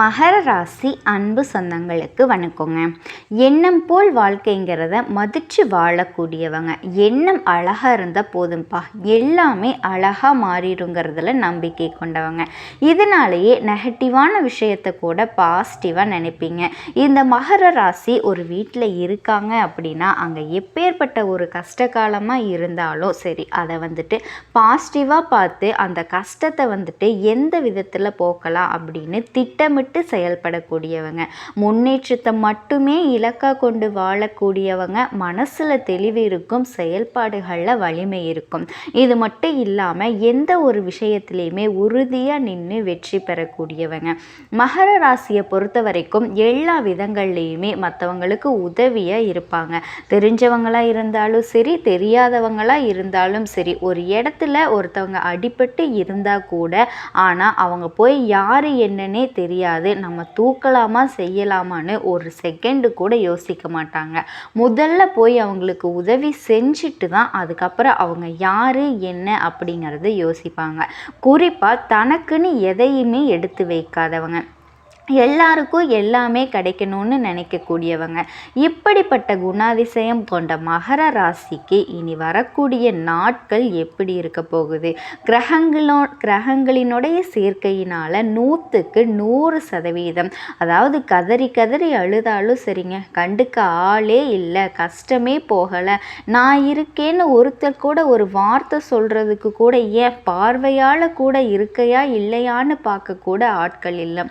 மகர ராசி அன்பு சொந்தங்களுக்கு வணக்கங்க. எண்ணம் போல் வாழ்க்கைங்கிறத மதித்து வாழக்கூடியவங்க. எண்ணம் அழகாக இருந்தால் போதும்ப்பா எல்லாமே அழகாக மாறிடுங்கிறதுல நம்பிக்கை கொண்டவங்க. இதனாலேயே நெகட்டிவான விஷயத்தை கூட பாசிட்டிவாக நினைப்பீங்க. இந்த மகர ராசி ஒரு வீட்டில் இருக்காங்க அப்படின்னா அங்கே எப்பேற்பட்ட ஒரு கஷ்ட காலமாக இருந்தாலும் சரி அதை வந்துட்டு பாசிட்டிவாக பார்த்து அந்த கஷ்டத்தை வந்துட்டு எந்த விதத்தில் போக்கலாம் அப்படின்னு திட்டமிட்டு திட்டமிட்டு செயல்படக்கூடியவங்க. முன்னேற்றத்தை மட்டுமே இலக்காக கொண்டு வாழக்கூடியவங்க. மனசில் தெளிவு இருக்கும் செயல்பாடுகளில் வலிமை இருக்கும். இது மட்டும் இல்லாமல் எந்த ஒரு விஷயத்துலையுமே உறுதியாக நின்று வெற்றி பெறக்கூடியவங்க. மகர ராசியை பொறுத்த வரைக்கும் எல்லா விதங்கள்லேயுமே மற்றவங்களுக்கு உதவியாக இருப்பாங்க. தெரிஞ்சவங்களாக இருந்தாலும் சரி தெரியாதவங்களாக இருந்தாலும் சரி ஒரு இடத்துல ஒருத்தவங்க அடிபட்டு இருந்தால் கூட ஆனால் அவங்க போய் யார் என்னன்னே தெரியாது கிடையாது நம்ம தூக்கலாமா செய்யலாமான்னு ஒரு செகண்டு கூட யோசிக்க மாட்டாங்க. முதல்ல போய் அவங்களுக்கு உதவி செஞ்சுட்டு தான் அதுக்கப்புறம் அவங்க யார் என்ன அப்படிங்கிறத யோசிப்பாங்க. குறிப்பாக தனக்குன்னு எதையுமே எடுத்து வைக்காதவங்க. எல்லாருக்கும் எல்லாமே கிடைக்கணும்னு நினைக்கக்கூடியவங்க. இப்படிப்பட்ட குணாதிசயம் கொண்ட மகர ராசிக்கு இனி வரக்கூடிய நாட்கள் எப்படி இருக்க போகுது? கிரகங்களோ கிரகங்களினுடைய சேர்க்கையினால் நூற்றுக்கு நூறு சதவீதம். அதாவது கதறி கதறி அழுதாலும் சரிங்க. கண்டுக்க ஆளே இல்லை. கஷ்டமே போகலை. நான் இருக்கேன்னு ஒருத்தர் கூட ஒரு வார்த்தை சொல்கிறதுக்கு கூட ஏன் பார்வையால் கூட இருக்கையா இல்லையான்னு பார்க்கக்கூட ஆட்கள் இல்லை.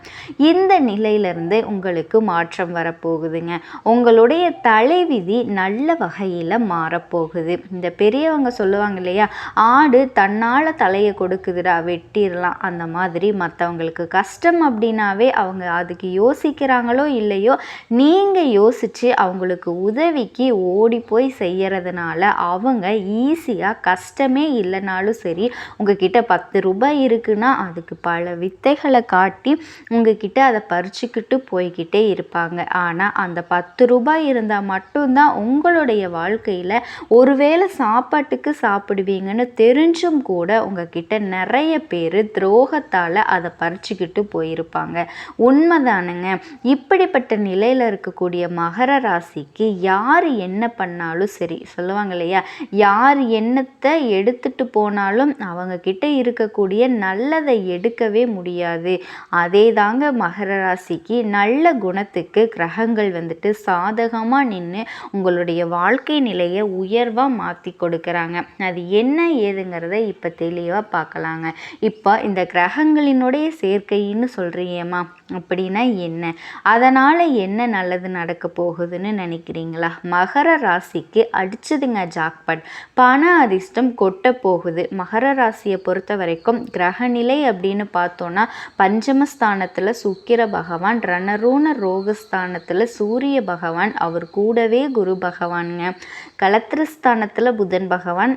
இந்த இந்த நிலையிலிருந்து உங்களுக்கு மாற்றம் வரப்போகுதுங்க. உங்களுடைய தலைவிதி நல்ல வகையில் மாறப்போகுது. இந்த பெரியவங்க சொல்லுவாங்க இல்லையா ஆடு தன்னால் தலையை கொடுக்குதுடா வெட்டிடலாம். அந்த மாதிரி மற்றவங்களுக்கு கஷ்டம் அப்படின்னாவே அவங்க அதுக்கு யோசிக்கிறாங்களோ இல்லையோ நீங்கள் யோசித்து அவங்களுக்கு உதவிக்கு ஓடி போய் செய்கிறதுனால அவங்க ஈஸியாக கஷ்டமே இல்லைனாலும் சரி உங்ககிட்ட பத்து ரூபாய் இருக்குன்னா அதுக்கு பல வித்தைகளை காட்டி உங்ககிட்ட அதை பறிச்சுக்கிட்டு போய்கிட்டே இருப்பாங்க. ஆனால் அந்த பத்து ரூபாய் இருந்தால் மட்டும்தான் உங்களுடைய வாழ்க்கையில் ஒருவேளை சாப்பாட்டுக்கு சாப்பிடுவீங்கன்னு தெரிஞ்சும் கூட உங்ககிட்ட நிறைய பேர் துரோகத்தால் அதை பறிச்சுக்கிட்டு போயிருப்பாங்க. உண்மைதானுங்க. இப்படிப்பட்ட நிலையில் இருக்கக்கூடிய மகர ராசிக்கு யார் என்ன பண்ணாலும் சரி சொல்லுவாங்க இல்லையா? யார் என்னத்தை எடுத்துட்டு போனாலும் அவங்க கிட்ட இருக்கக்கூடிய நல்லதை எடுக்கவே முடியாது. அதே தாங்க மகர ராசிக்கு நல்ல குணத்துக்கு கிரகங்கள் வந்துட்டு சாதகமாக நின்று உங்களுடைய வாழ்க்கை நிலையை உயர்வாக மாற்றி கொடுக்குறாங்க. அது என்ன ஏதுங்கிறத இப்போ தெளிவாக பார்க்கலாங்க இப்போ இந்த கிரகங்களினுடைய சேர்க்கைன்னு சொல்கிறீங்கம்மா அப்படின்னா என்ன? அதனால் என்ன நல்லது நடக்க போகுதுன்னு நினைக்கிறீங்களா? மகர ராசிக்கு அடிச்சதுங்க ஜாக்பட். பண அதிர்ஷ்டம் கொட்ட போகுது. மகர ராசியை பொறுத்த வரைக்கும் கிரகநிலை அப்படின்னு பார்த்தோன்னா பஞ்சமஸ்தானத்தில் சுக்கிர பகவான் ரணரூண ரோகஸ்தானத்தில் சூரிய பகவான் அவர் கூடவே குரு பகவானுங்க. கலத்திரஸ்தானத்தில் புதன் பகவான்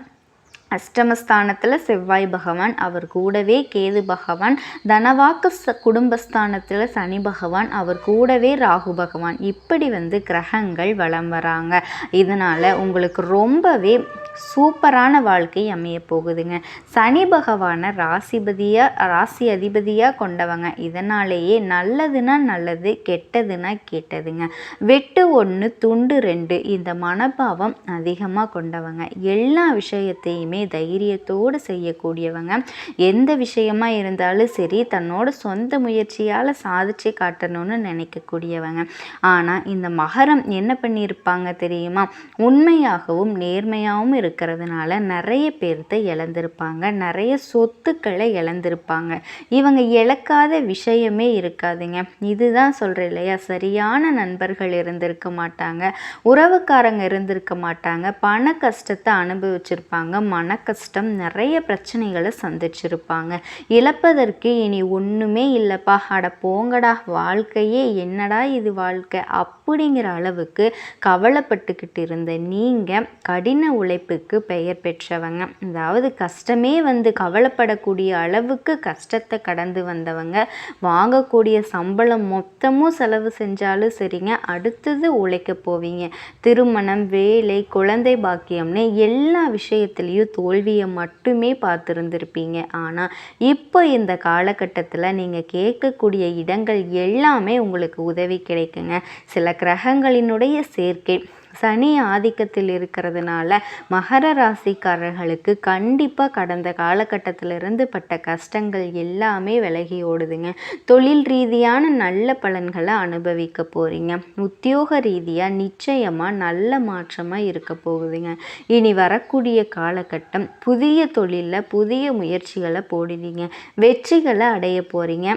அஷ்டமஸ்தானத்தில் செவ்வாய் பகவான் அவர் கூடவே கேது பகவான் தனவாக்கு குடும்பஸ்தானத்தில் சனி பகவான் அவர் கூடவே ராகு பகவான். இப்படி வந்து கிரகங்கள் வளம் வராங்க. இதனால் உங்களுக்கு ரொம்பவே சூப்பரான வாழ்க்கை அமைய போகுதுங்க. சனி பகவானை ராசிபதியாக ராசி அதிபதியாக கொண்டவங்க. இதனாலேயே நல்லதுன்னா நல்லது கெட்டதுன்னா கெட்டதுங்க. வெட்டு ஒன்று துண்டு ரெண்டு இந்த மனபாவம் அதிகமாக கொண்டவங்க. எல்லா விஷயத்தையுமே தைரியத்தோடு செய்யக்கூடியவங்க. எந்த விஷயமா இருந்தாலும் சரி தன்னோட சொந்த முயற்சியால் சாதிச்சு காட்டணும்னு நினைக்கக்கூடியவங்க. ஆனால் இந்த மகரம் என்ன பண்ணியிருப்பாங்க தெரியுமா? உண்மையாகவும் நேர்மையாகவும் இருக்கிறதுனால நிறைய பேர்த்த இழந்திருப்பாங்க. நிறைய சொத்துக்களை இழந்திருப்பாங்க. இவங்க இழக்காத விஷயமே இருக்காதுங்க. இதுதான் சொல்கிறேன் இல்லையா? சரியான நண்பர்கள் இருந்திருக்க மாட்டாங்க. உறவுக்காரங்க இருந்திருக்க மாட்டாங்க. பண கஷ்டத்தை அனுபவிச்சிருப்பாங்க. மன கஷ்டம் நிறைய பிரச்சனைகளை சந்திச்சிருப்பாங்க. இழப்பதற்கு இனி ஒன்றுமே இல்லைப்பா. அட போங்கடா. வாழ்க்கையே என்னடா இது வாழ்க்கை? அப்படிங்கிற அளவுக்கு கவலைப்பட்டுக்கிட்டு இருந்த நீங்கள் கடின உழைப்பு உழைப்புக்கு பெயர் பெற்றவங்க. அதாவது கஷ்டமே வந்து கவலைப்படக்கூடிய அளவுக்கு கஷ்டத்தை கடந்து வந்தவங்க. வாங்கக்கூடிய சம்பளம் மொத்தமும் செலவு செஞ்சாலும் சரிங்க. அடுத்தது உழைக்க போவீங்க. திருமணம் வேலை குழந்தை பாக்கியம்னு எல்லா விஷயத்துலேயும் தோல்வியை மட்டுமே பார்த்துருந்துருப்பீங்க. ஆனால் இப்போ இந்த காலகட்டத்தில் நீங்கள் கேட்கக்கூடிய இடங்கள் எல்லாமே உங்களுக்கு உதவி கிடைக்குங்க. சில கிரகங்களினுடைய சேர்க்கை. சனி ஆதிக்கத்தில் இருக்கிறதுனால மகர ராசிக்காரர்களுக்கு கண்டிப்பாக கடந்த காலகட்டத்திலிருந்து பட்ட கஷ்டங்கள் எல்லாமே விலகி ஓடுதுங்க. தொழில் ரீதியான நல்ல பலன்களை அனுபவிக்க போகிறீங்க உத்தியோக ரீதியாக நிச்சயமாக நல்ல மாற்றமாக இருக்க போகுதுங்க. இனி வரக்கூடிய காலகட்டம் புதிய தொழிலில் புதிய முயற்சிகளை போடுவீங்க. வெற்றிகளை அடைய போகிறீங்க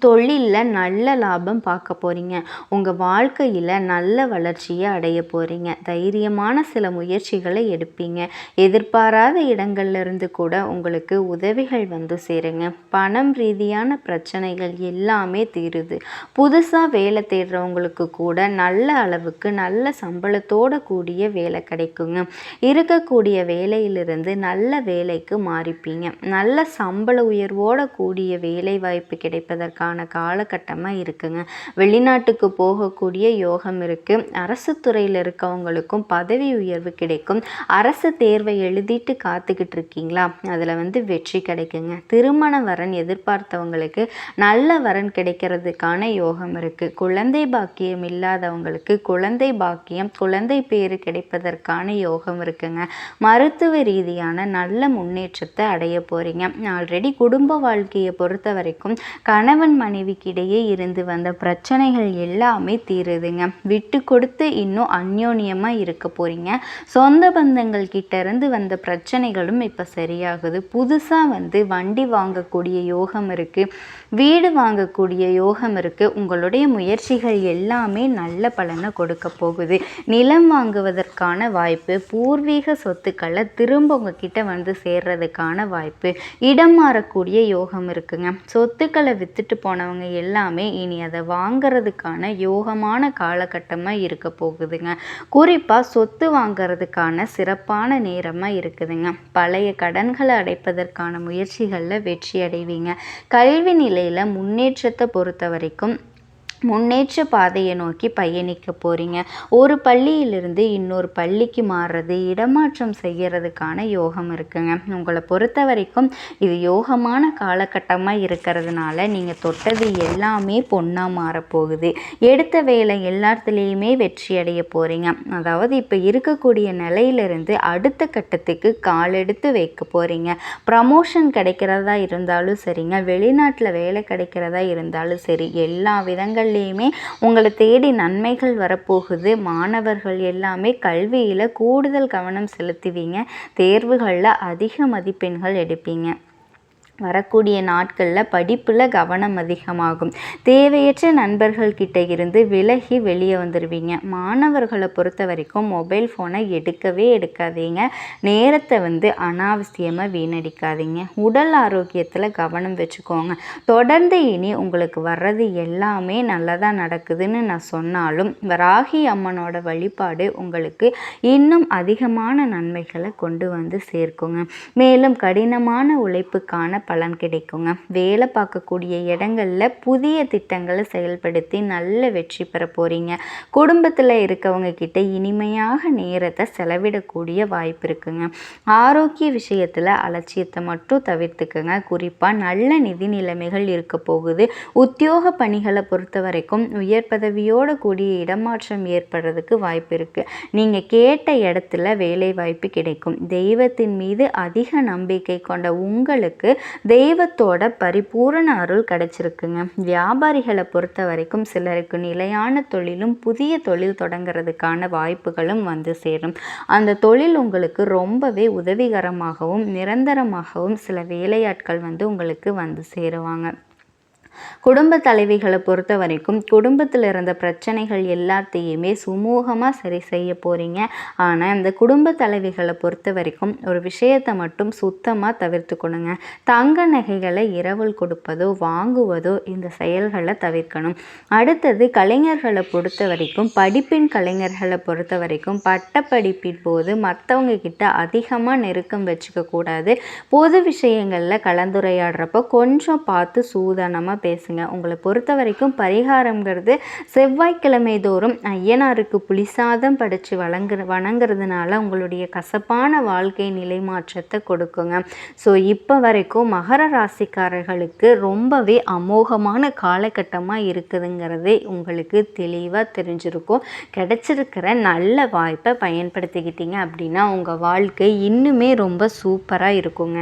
தொழிலில் நல்ல லாபம் பார்க்க போகிறீங்க உங்கள் வாழ்க்கையில் நல்ல வளர்ச்சியை அடைய போகிறீங்க தைரியமான சில முயற்சிகளை எடுப்பீங்க. எதிர்பாராத இடங்கள்லேருந்து கூட உங்களுக்கு உதவிகள் வந்து சேருங்க. பணம் ரீதியான பிரச்சனைகள் எல்லாமே தீருது. புதுசாக வேலை தேடுறவங்களுக்கு கூட நல்ல அளவுக்கு நல்ல சம்பளத்தோடு கூடிய வேலை கிடைக்குங்க. இருக்கக்கூடிய வேலையிலிருந்து நல்ல வேலைக்கு மாறிப்பீங்க. நல்ல சம்பள உயர்வோட கூடிய வேலை வாய்ப்பு கிடைப்பதற்கான அதற்கான காலகட்டமாக இருக்குங்க. வெளிநாட்டுக்கு போகக்கூடிய யோகம் இருக்குது அரசு துறையில் இருக்கவங்களுக்கும் பதவி உயர்வு கிடைக்கும். அரசு தேர்வை எழுதிட்டு காத்துக்கிட்டு இருக்கீங்களா? அதில் வந்து வெற்றி கிடைக்குங்க. திருமண வரன் எதிர்பார்த்தவங்களுக்கு நல்ல வரன் கிடைக்கிறதுக்கான யோகம் இருக்குது குழந்தை பாக்கியம் இல்லாதவங்களுக்கு குழந்தை பாக்கியம் குழந்தை பேர் கிடைப்பதற்கான யோகம் இருக்குங்க. மருத்துவ ரீதியான நல்ல முன்னேற்றத்தை அடைய போகிறீங்க ஆல்ரெடி குடும்ப வாழ்க்கையை பொறுத்த வரைக்கும் கணவன் கணவன் மனைவிக்கிடையே இருந்து வந்த பிரச்சனைகள் எல்லாமே தீருதுங்க. விட்டு கொடுத்து இன்னும் அந்யோன்யமாக இருக்க போகிறீங்க சொந்த பந்தங்கள் கிட்ட இருந்து வந்த பிரச்சனைகளும் இப்போ சரியாகுது. புதுசாக வந்து வண்டி வாங்கக்கூடிய யோகம் இருக்குது வீடு வாங்கக்கூடிய யோகம் இருக்குது உங்களுடைய முயற்சிகள் எல்லாமே நல்ல பலனை கொடுக்க போகுது. நிலம் வாங்குவதற்கான வாய்ப்பு பூர்வீக சொத்துக்களை திரும்ப உங்ககிட்ட வந்து சேர்றதுக்கான வாய்ப்பு இடம் மாறக்கூடிய யோகம் இருக்குங்க. சொத்துக்களை வித்துட்டு போனவங்க எல்லாமே இனி அதை வாங்கிறதுக்கான யோகமான காலகட்டமாக இருக்க போகுதுங்க. குறிப்பாக சொத்து வாங்கிறதுக்கான சிறப்பான நேரமாக இருக்குதுங்க. பழைய கடன்களை அடைப்பதற்கான முயற்சிகளில் வெற்றி அடைவீங்க. கல்வி நிலையில் முன்னேற்றத்தை பொறுத்த வரைக்கும் முன்னேற்ற பாதையை நோக்கி பயணிக்க போகிறீங்க ஒரு பள்ளியிலிருந்து இன்னொரு பள்ளிக்கு மாறுறது இடமாற்றம் செய்கிறதுக்கான யோகம் இருக்குங்க. உங்களை பொறுத்த வரைக்கும் இது யோகமான காலகட்டமாக இருக்கிறதுனால நீங்கள் தொட்டது எல்லாமே பொண்ணாக மாறப்போகுது. எடுத்த வேலை எல்லாத்துலேயுமே வெற்றி அடைய போகிறீங்க அதாவது இப்போ இருக்கக்கூடிய நிலையிலிருந்து அடுத்த கட்டத்துக்கு கால் எடுத்து வைக்க போகிறீங்க ப்ரமோஷன் கிடைக்கிறதா இருந்தாலும் சரிங்க. வெளிநாட்டில் வேலை கிடைக்கிறதா இருந்தாலும் சரி. எல்லா விதங்கள் எல்லாத்துலேயுமே உங்களை தேடி நன்மைகள் வரப்போகுது. மாணவர்கள் எல்லாமே கல்வியில் கூடுதல் கவனம் செலுத்துவீங்க. தேர்வுகளில் அதிக மதிப்பெண்கள் எடுப்பீங்க. வரக்கூடிய நாட்களில் படிப்பில் கவனம் அதிகமாகும். தேவையற்ற நண்பர்கள்கிட்ட இருந்து விலகி வெளியே வந்துடுவீங்க மாணவர்களை பொறுத்த வரைக்கும் மொபைல் ஃபோனை எடுக்கவே எடுக்காதீங்க. நேரத்தை வந்து அனாவசியமாக வீணடிக்காதீங்க. உடல் ஆரோக்கியத்தில் கவனம் வச்சுக்கோங்க. தொடர்ந்து இனி உங்களுக்கு வர்றது எல்லாமே நல்லதாக நடக்குதுன்னு நான் சொன்னாலும் ராகி அம்மனோட வழிபாடு உங்களுக்கு இன்னும் அதிகமான நன்மைகளை கொண்டு வந்து சேர்க்குங்க. மேலும் கடினமான உழைப்புக்கான பலன் கிடைக்குங்க. வேலை பார்க்கக்கூடிய இடங்களில் புதிய திட்டங்களை செயல்படுத்தி நல்ல வெற்றி பெற போகிறீங்க குடும்பத்தில் இருக்கவங்க கிட்ட இனிமையாக நேரத்தை செலவிடக்கூடிய வாய்ப்பு இருக்குங்க. ஆரோக்கிய விஷயத்தில் அலட்சியத்தை மட்டும் தவிர்த்துக்குங்க. குறிப்பாக நல்ல நிதி நிலைமைகள் இருக்க போகுது. உத்தியோக பணிகளை பொறுத்த வரைக்கும் உயர் பதவியோடு கூடிய இடமாற்றம் ஏற்படுறதுக்கு வாய்ப்பு இருக்குது நீங்கள் கேட்ட இடத்துல வேலை வாய்ப்பு கிடைக்கும். தெய்வத்தின் மீது அதிக நம்பிக்கை கொண்ட உங்களுக்கு தெய்வத்தோட பரிபூரண அருள் கிடைச்சிருக்குங்க. வியாபாரிகளை பொறுத்த வரைக்கும் சிலருக்கு நிலையான தொழிலும் புதிய தொழில் தொடங்கிறதுக்கான வாய்ப்புகளும் வந்து சேரும். அந்த தொழில் உங்களுக்கு ரொம்பவே உதவிகரமாகவும் நிரந்தரமாகவும் சில வேலையாட்கள் வந்து உங்களுக்கு வந்து சேருவாங்க. குடும்ப தலைவிகளை பொறுத்த வரைக்கும் குடும்பத்தில் இருந்த பிரச்சனைகள் எல்லாத்தையுமே சுமூகமாக சரி செய்ய போகிறீங்க ஆனால் இந்த குடும்ப தலைவிகளை பொறுத்த வரைக்கும் ஒரு விஷயத்தை மட்டும் சுத்தமாக தவிர்த்துக்கணுங்க தங்க நகைகளை இரவல் கொடுப்பதோ வாங்குவதோ இந்த செயல்களை தவிர்க்கணும். அடுத்தது கலைஞர்களை பொறுத்த வரைக்கும் படிப்பின் கலைஞர்களை பொறுத்த வரைக்கும் பட்டப்படிப்பின் போது மற்றவங்க கிட்ட அதிகமாக நெருக்கம் வச்சுக்க கூடாது பொது விஷயங்களில் கலந்துரையாடுறப்போ கொஞ்சம் பார்த்து சூதானமாக பேசுங்க. உங்களை பொறுத்த வரைக்கும் பரிகாரங்கிறது செவ்வாய்க்கிழமை தோறும் ஐயனாருக்கு புலிசாதம் படித்து வழங்குற வணங்குறதுனால உங்களுடைய கசப்பான வாழ்க்கை நிலை மாற்றத்தை கொடுக்குங்க. ஸோ இப்போ வரைக்கும் மகர ராசிக்காரர்களுக்கு ரொம்பவே அமோகமான காலகட்டமாக இருக்குதுங்கிறதே உங்களுக்கு தெளிவாக தெரிஞ்சிருக்கும். கிடைச்சிருக்கிற நல்ல வாய்ப்பை பயன்படுத்திக்கிட்டீங்க அப்படின்னா உங்கள் வாழ்க்கை இன்னுமே ரொம்ப சூப்பராக இருக்குங்க.